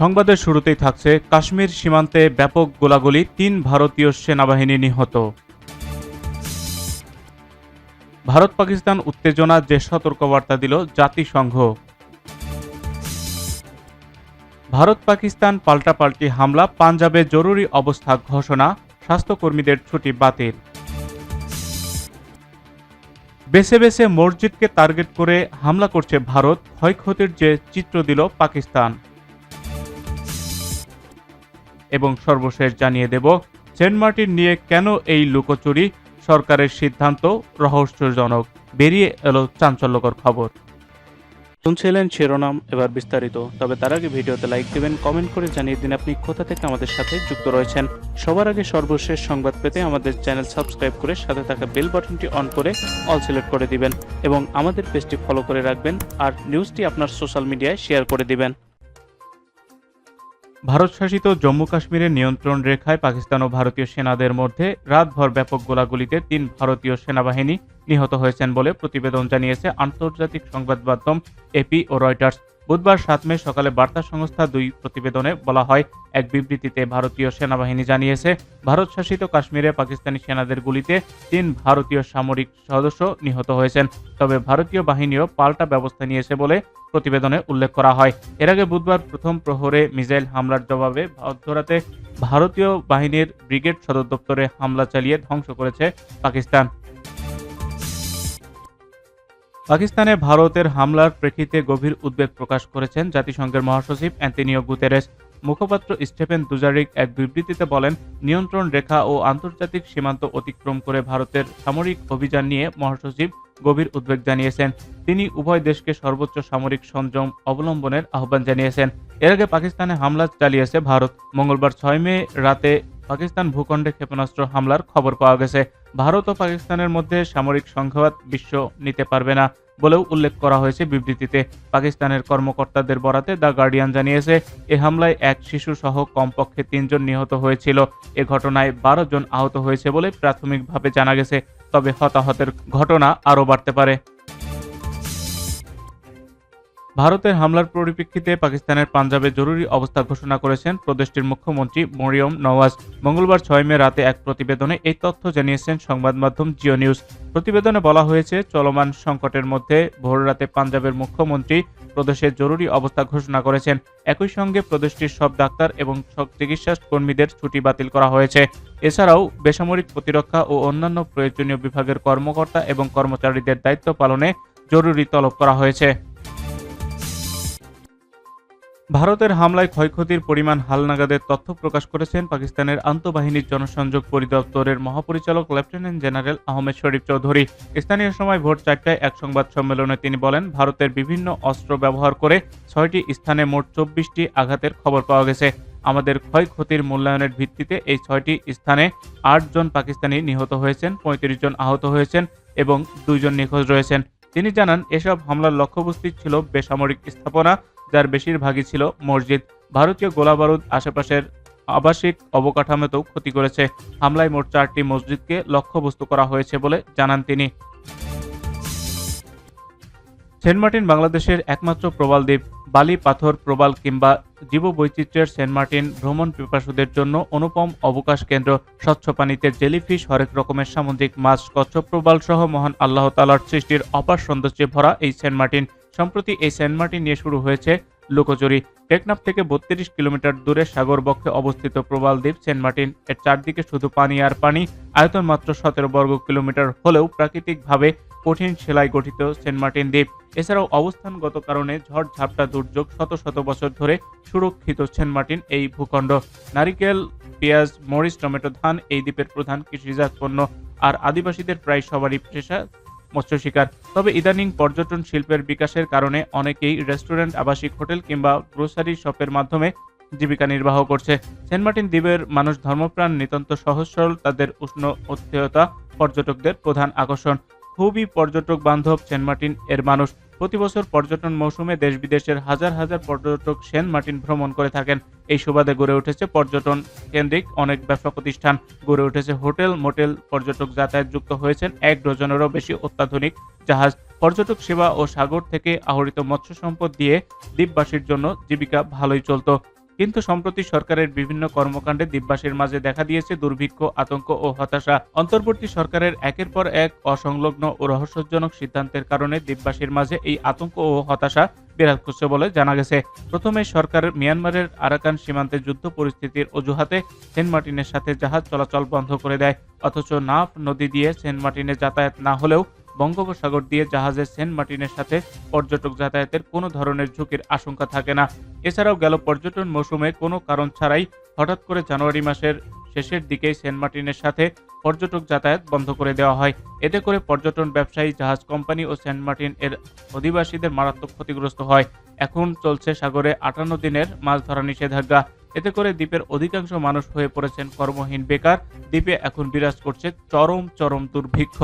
সংবাদের শুরুতেই থাকছে কাশ্মীর সীমান্তে ব্যাপক গোলাগুলি তিন ভারতীয় সেনাবাহিনী নিহত। ভারত পাকিস্তান উত্তেজনা যে সতর্কবার্তা দিল জাতিসংঘ। ভারত পাকিস্তান পাল্টাপাল্টি হামলা, পাঞ্জাবে জরুরি অবস্থা ঘোষণা, স্বাস্থ্যকর্মীদের ছুটি বাতিল। বেছে বেছে মসজিদকে টার্গেট করে হামলা করছে ভারত, ক্ষয়ক্ষতির যে চিত্র দিল পাকিস্তান। এবং সর্বশেষ জানিয়ে দেব, সেন্ট মার্টিন নিয়ে কেন এই লুকোচুরি? সরকারের সিদ্ধান্ত রহস্যজনক। বেরিয়ে এলো চাঞ্চল্যকর খবর। শুনছিলেন শিরোনাম এবার বিস্তারিত। তবে তার আগে ভিডিওতে লাইক দিবেন, কমেন্ট করে জানিয়ে দিন আপনি কোথা থেকে আমাদের সাথে যুক্ত রয়েছেন। সবার আগে সর্বশেষ সংবাদ পেতে আমাদের চ্যানেল সাবস্ক্রাইব করে সাথে থাকা বেল বাটনটি অন করে অল সিলেক্ট করে দিবেন এবং আমাদের পেজটি ফলো করে রাখবেন আর নিউজটি আপনার সোশ্যাল মিডিয়ায় শেয়ার করে দিবেন। ভারত শাসিত জম্মু কাশ্মীরের নিয়ন্ত্রণ রেখায় পাকিস্তান ও ভারতীয় সেনাদের মধ্যে রাতভর ব্যাপক গোলাগুলিতে তিন ভারতীয় সেনাবাহিনী নিহত হয়েছেন বলে প্রতিবেদন জানিয়েছে আন্তর্জাতিক সংবাদ মাধ্যম এপি ও রয়টার্স। বুধবার সাত মে সকালে বার্তা সংস্থা দুই প্রতিবেদনে বলা হয়, এক বিবৃতিতে ভারতীয় সেনাবাহিনী জানিয়েছে, ভারত শাসিত কাশ্মীরে পাকিস্তানি সেনাদের গুলিতে তিন ভারতীয় সামরিক সদস্য নিহত হয়েছেন। তবে ভারতীয় বাহিনীও পাল্টা ব্যবস্থা নিয়েছে বলে প্রতিবেদনে উল্লেখ করা হয়। এর আগে বুধবার প্রথম প্রহরে মিসাইল হামলার জবাবে মধ্যরাতে ভারতীয় বাহিনীর ব্রিগেড সদর দপ্তরে হামলা চালিয়ে ধ্বংস করেছে পাকিস্তান। পাকিস্তানে ভারতের হামলার প্রেক্ষিতে গভীর উদ্বেগ প্রকাশ করেছেন জাতিসংঘের মহাসচিব অ্যান্টনিও গুতেরেস। মুখপাত্র স্টেফেন দুজারিক এক বিবৃতিতে বলেন, নিয়ন্ত্রণ রেখা ও আন্তর্জাতিক সীমান্ত অতিক্রম করে ভারতের সামরিক অভিযান নিয়ে মহাসচিব গভীর উদ্বেগ জানিয়েছেন। তিনি উভয় দেশকে সর্বোচ্চ সামরিক সংযম অবলম্বনের আহ্বান জানিয়েছেন। এর আগে পাকিস্তানে হামলা চালিয়েছে ভারত। মঙ্গলবার ছয় মে রাতে পাকিস্তান ভূখণ্ডে ক্ষেপণাস্ত্র হামলার খবর পাওয়া গেছে। ভারত ও পাকিস্তানের মধ্যে সামরিক সংঘাত বিশ্ব নিতে পারবে না। বলেও উল্লেখ করা হয়েছে বিবৃতিতে। পাকিস্তানের কর্মকর্তাদের বরাতে দ্য গার্ডিয়ান জানিয়েছে, এ হামলায় এক শিশু সহ কমপক্ষে তিনজন নিহত হয়েছিল। এ ঘটনায় বারো জন আহত হয়েছে বলে প্রাথমিকভাবে জানা গেছে। তবে হতাহতের ঘটনা আরও বাড়তে পারে। ভারতের হামলার পরিপ্রেক্ষিতে পাকিস্তানের পাঞ্জাবে জরুরি অবস্থা ঘোষণা করেছেন প্রদেশটির মুখ্যমন্ত্রী মরিয়ম নওয়াজ। মঙ্গলবার ছয় মে রাতে এক প্রতিবেদনে এই তথ্য জানিয়েছেন সংবাদ মাধ্যম জিও নিউজ। প্রতিবেদনে বলা হয়েছে, চলমান সংকটের মধ্যে ভোররাতে পাঞ্জাবের মুখ্যমন্ত্রী প্রদেশে জরুরি অবস্থা ঘোষণা করেছেন। একই সঙ্গে প্রদেশটির সব ডাক্তার এবং সব চিকিৎসা কর্মীদের ছুটি বাতিল করা হয়েছে। এছাড়াও বেসামরিক প্রতিরক্ষা ও অন্যান্য প্রয়োজনীয় বিভাগের কর্মকর্তা এবং কর্মচারীদের দায়িত্ব পালনে জরুরি তলব করা হয়েছে। ভারতের হামলায় ক্ষয়ক্ষতির পরিমাণ হালনাগাদের তথ্য প্রকাশ করেছেন পাকিস্তানের আন্তঃবাহিনীর জনসংযোগ পরিদপ্তরের মহাপরিচালক লেফটেন্যান্ট জেনারেল আহমেদ শরীফ চৌধুরী। স্থানীয় সময় ভোর চারটায় এক সংবাদ সম্মেলনে তিনি বলেন, ভারতের বিভিন্ন অস্ত্র ব্যবহার করে ছয়টি স্থানে মোট চব্বিশটি আঘাতের খবর পাওয়া গেছে। আমাদের ক্ষয়ক্ষতির মূল্যায়নের ভিত্তিতে এই ছয়টি স্থানে আটজন পাকিস্তানি নিহত হয়েছেন, পঁয়ত্রিশ জন আহত হয়েছেন এবং দুইজন নিখোঁজ রয়েছেন। তিনি জানান, এসব হামলার লক্ষ্যবস্তু ছিল বেসামরিক স্থাপনা যার বেশিরভাগই ছিল মসজিদ। ভারতীয় গোলাবারুদ আশেপাশের আবাসিক অবকাঠামোতেও ক্ষতি করেছে। হামলায় মোট চারটি মসজিদকে লক্ষ্যবস্তু করা হয়েছে বলে জানান তিনি। সেন্ট মার্টিন বাংলাদেশের একমাত্র প্রবাল দ্বীপ। বালি, পাথর, প্রবাল কিংবা জীববৈচিত্র্যের সেন্ট মার্টিন ভ্রমণ পিপাসুদের জন্য অনুপম অবকাশ কেন্দ্র। স্বচ্ছ পানিতে জেলিফিশ, হরেক রকমের সামুদ্রিক মাছ, কচ্ছপ প্রবাল সহ মহান আল্লাহ তালার সৃষ্টির অপার সৌন্দর্যে ভরা এই সেন্ট মার্টিন। সম্প্রতি এই সেন্ট মার্টিন নিয়ে শুরু হয়েছে লুকোচুরি টেকনাফ থেকে বত্রিশ কিলোমিটার দূরে সাগর বক্ষে অবস্থিত প্রবাল দ্বীপ, সেন্ট মার্টিন। এর চারদিকে শুধু পানি আর পানি। আয়তন মাত্র সতেরো বর্গ কিলোমিটার হলেও প্রাকৃতিকভাবে কঠিন সেলাই গঠিত সেন্ট মার্টিন দ্বীপ। এছাড়াও অবস্থানগত কারণে ঝড় ঝাপটা দুর্যোগ শত শত বছর ধরে সুরক্ষিত সেন্ট মার্টিন এই ভূখণ্ড। নারিকেল, পেঁয়াজ, মরিচ, টমেটো, ধান এই দ্বীপের প্রধান কৃষিজাত পণ্য। আর আদিবাসীদের প্রায় সবারই পেশা মৎস্য শিকার। তবে ইদানিং পর্যটন শিল্পের বিকাশের কারণে অনেকেই রেস্টুরেন্ট, আবাসিক হোটেল কিংবা গ্রোসারি শপের মাধ্যমে জীবিকা নির্বাহ করছে। সেন্ট মার্টিন দ্বীপের মানুষ ধর্মপ্রাণ নিতান্ত সহজ সরল, তাদের উষ্ণ অস্থিরতা পর্যটকদের প্রধান আকর্ষণ। খুবই পর্যটক বান্ধব সেন্ট মার্টিন এর মানুষ। প্রতি বছর পর্যটন মৌসুমে দেশ বিদেশের হাজার হাজার পর্যটক সেন মার্টিন ভ্রমণ করে থাকেন। এই সুবাদে গড়ে উঠেছে পর্যটন কেন্দ্রিক অনেক ব্যবসা প্রতিষ্ঠান। গড়ে উঠেছে হোটেল, মোটেল পর্যটক যাতায়াত যুক্ত হয়েছেন এক ডজনেরও বেশি অত্যাধুনিক জাহাজ। পর্যটক সেবা ও সাগর থেকে আহরিত মৎস্য সম্পদ দিয়ে দ্বীপবাসীর জন্য জীবিকা ভালোই চলতো। কিন্তু সম্প্রতি সরকারের বিভিন্ন কর্মকাণ্ডে দ্বীপবাসীর মাঝে দেখা দিয়েছে দুর্ভিক্ষ, আতঙ্ক ও হতাশা। অন্তর্বর্তী সরকারের একের পর এক অসংলগ্ন ও রহস্যজনক সিদ্ধান্তের কারণে দ্বীপবাসীর মাঝে এই আতঙ্ক ও হতাশা বিরাজ করছে বলে জানা গেছে। প্রথমে সরকার মিয়ানমারের আরাকান সীমান্তে যুদ্ধ পরিস্থিতির অজুহাতে সেন্ট মার্টিনের সাথে জাহাজ চলাচল বন্ধ করে দেয়। অথচ নাফ নদী দিয়ে সেন্ট মার্টিনে যাতায়াত না হলেও বঙ্গোপসাগর দিয়ে জাহাজের সেন্ট মার্টিনের সাথে পর্যটক যাতায়াতের কোনো ধরনের ঝুঁকির আশঙ্কা থাকে না। এছাড়াও গেল পর্যটন মৌসুমে কোনো কারণ ছাড়াই হঠাৎ করে জানুয়ারি মাসের শেষের দিকেই সেন্ট মার্টিনের সাথে পর্যটক যাতায়াত বন্ধ করে দেওয়া হয়। এতে করে পর্যটন ব্যবসায়ী, জাহাজ কোম্পানি ও সেন্ট মার্টিন এর অধিবাসীদের মারাত্মক ক্ষতিগ্রস্ত হয়। এখন চলছে সাগরে আটান্ন দিনের মাছ ধরা নিষেধাজ্ঞা। এতে করে দ্বীপের অধিকাংশ মানুষ হয়ে পড়েছেন কর্মহীন বেকার। দ্বীপে এখন বিরাজ করছে চরম চরম দুর্ভিক্ষ।